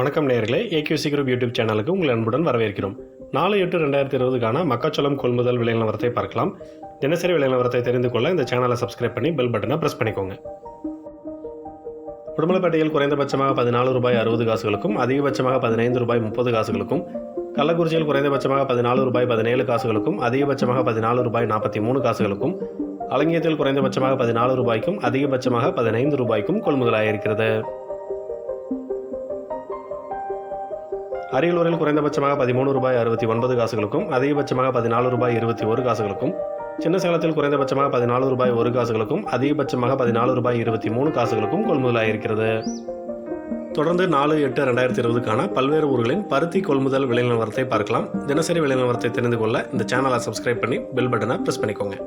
வணக்கம் நேர்களே ஏகியூசி group YouTube சேனலுக்கு உங்கள் அன்புடன் வரவேற்கிறோம். நாலு எட்டு ரெண்டாயிரத்தி இருபதுக்கான மக்காச்சோளம் கொள்முதல் விலை நிலவரத்தை பார்க்கலாம். தினசரி விலை நிலவரத்தை தெரிந்து கொள்ள இந்த சேனலை சப்ஸ்கிரைப் பண்ணி பெல் பட்டனை ப்ரெஸ் பண்ணிக்கோங்க. உடுமலைப்பேட்டையில் குறைந்தபட்சமாக பதினாலு ரூபாய் அறுபது காசுகளுக்கும் அதிகபட்சமாக பதினைந்து ரூபாய் முப்பது காசுகளுக்கும் கள்ளக்குறிச்சியில் குறைந்தபட்சமாக பதினாலு ரூபாய் பதினேழு காசுகளுக்கும் அதிகபட்சமாக பதினாலு ரூபாய் நாற்பத்தி மூணு காசுகளுக்கும் அலங்கியத்தில் குறைந்தபட்சமாக பதினாலு ரூபாய்க்கும் அதிகபட்சமாக பதினைந்து ரூபாய்க்கும் கொள்முதலாயிருக்கிறது. அரியலூரில் குறைந்தபட்சமாக பதிமூணு ரூபாய் அறுபத்தி ஒன்பது காசுகளுக்கும் அதிகபட்சமாக பதினாலு ரூபாய் இருபத்தி ஒரு காசுகளுக்கும் சின்ன சேலத்தில் குறைந்தபட்சமாக பதினாலு ரூபாய் ஒரு காசுகளுக்கும் அதிகபட்சமாக பதினாலு ரூபாய் இருபத்தி மூணு காசுகளுக்கும் கொள்முதலாயிருக்கிறது. தொடர்ந்து நாலு எட்டு ரெண்டாயிரத்தி இருபதுக்கான பல்வேறு ஊர்களின் பருத்தி கொள்முதல் விலை நிலவரத்தை பார்க்கலாம். தினசரி விலை நிலவரத்தை தெரிந்து கொள்ள இந்த சேனலை சப்ஸ்கிரைப் பண்ணி பெல் பட்டனை ப்ரெஸ் பண்ணிக்கோங்க.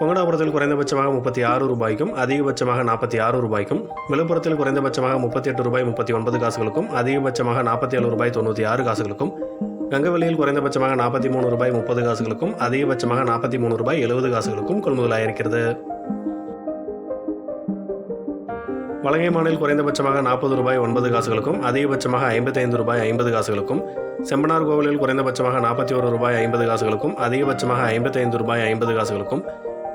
பொங்கடாபுரத்தில் குறைந்தபட்சமாக முப்பத்தி ஆறு ரூபாய்க்கும் அதிகபட்சமாக நாற்பத்தி ஆறு ரூபாய்க்கும் விழுப்புரத்தில் குறைந்தபட்சமாக முப்பத்தி எட்டு ரூபாய் முப்பத்தி ஒன்பது காசுகளுக்கும் அதிகபட்சமாக நாற்பத்தி ஏழு ரூபாய் தொண்ணூற்றி ஆறு காசுகளுக்கும் கங்கவெளியில் குறைந்தபட்சமாக நாற்பத்தி மூணு ரூபாய் முப்பது காசுகளுக்கும் அதிகபட்சமாக நாற்பத்தி மூணு ரூபாய் எழுபது காசுகளுக்கும் கொள்முதலாயிருக்கிறது. வலங்கைமானில் குறைந்தபட்சமாக நாற்பது ரூபாய் ஒன்பது காசுகளுக்கும் அதிகபட்சமாக ஐம்பத்தைந்து ரூபாய் ஐம்பது காசுகளுக்கும் செம்பனார் கோவிலில் குறைந்தபட்சமாக நாற்பத்தி ஒரு ரூபாய் ஐம்பது காசுகளுக்கும் அதிகபட்சமாக ஐம்பத்தைந்து ரூபாய் ஐம்பது காசுகளுக்கும்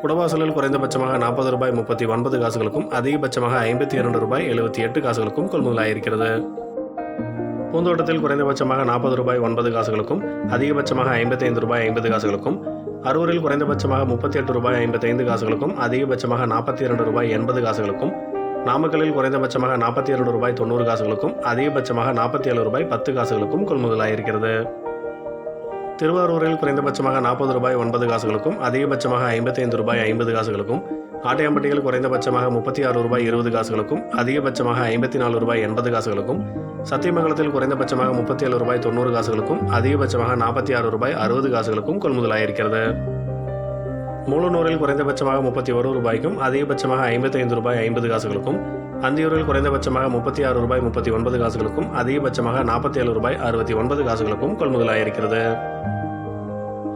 குடவாசலில் குறைந்தபட்சமாக நாற்பது ரூபாய் முப்பத்தி ஒன்பது காசுகளுக்கும் அதிகபட்சமாக ஐம்பத்தி இரண்டு ரூபாய் எழுபத்தி எட்டு காசுகளுக்கும் கொள்முதலாயிருக்கிறது பூந்தோட்டத்தில் குறைந்தபட்சமாக நாற்பது ரூபாய் ஒன்பது காசுகளுக்கும் அதிகபட்சமாக ஐம்பத்தைந்து ரூபாய் ஐம்பது காசுகளுக்கும் அரூரில் குறைந்தபட்சமாக முப்பத்தி எட்டு ரூபாய் ஐம்பத்தைந்து காசுகளுக்கும் அதிகபட்சமாக நாற்பத்தி இரண்டு ரூபாய் எண்பது காசுகளுக்கும் நாமக்கல்லில் குறைந்தபட்சமாக நாற்பத்தி இரண்டு ரூபாய் தொண்ணூறு காசுகளுக்கும் அதிகபட்சமாக நாற்பத்தி ஏழு ரூபாய் பத்து காசுகளுக்கும் கொள்முதலாயிருக்கிறது திருவாரூரில் குறைந்தபட்சமாக நாற்பது ரூபாய் ஒன்பது காசுகளுக்கும் அதிகபட்சமாக ஐம்பத்தைந்து ரூபாய் ஐம்பது காசுகளுக்கும் ஆட்டையாம்பட்டியில் குறைந்தபட்சமாக முப்பத்தி ஆறு ரூபாய் இருபது காசுகளுக்கும் அதிகபட்சமாக ஐம்பத்தி நாலு ரூபாய் எண்பது காசுகளுக்கும் சத்தியமங்கலத்தில் குறைந்தபட்சமாக முப்பத்தி ஏழு ரூபாய் தொண்ணூறு காசுகளுக்கும் அதிகபட்சமாக நாற்பத்தி ஆறு ரூபாய் அறுபது காசுகளுக்கும் கொள்முதலாயிருக்கிறது மூலனூரில் குறைந்தபட்சமாக முப்பத்தி ஒரு ரூபாய்க்கும் அதிகபட்சமாக ஐம்பத்தைந்து ரூபாய் ஐம்பது காசுகளுக்கும் அந்தியூரில் குறைந்தபட்சமாக முப்பத்தி ஆறு ரூபாய் முப்பத்தி ஒன்பது காசுகளுக்கும் அதிகபட்சமாக நாற்பத்தி ஏழு ரூபாய் அறுபத்தி ஒன்பது காசுகளுக்கும் கொள்முதலாயிருக்கிறது.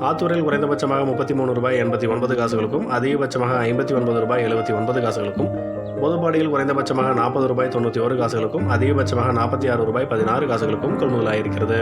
ஆத்தூரில் குறைந்தபட்சமாக முப்பத்தி மூணு ரூபாய் எண்பத்தி ஒன்பது காசுகளுக்கும் அதிகபட்சமாக ஐம்பத்தி ஒன்பது ரூபாய் எழுபத்தி ஒன்பது காசுகளுக்கும் பொதுப்பாடியில் குறைந்தபட்சமாக நாற்பது ரூபாய் தொண்ணூற்றி ஒரு காசுகளுக்கும் அதிகபட்சமாக நாற்பத்தி ஆறு ரூபாய் பதினாறு காசுகளுக்கும் கொள்முதலாயிருக்கிறது.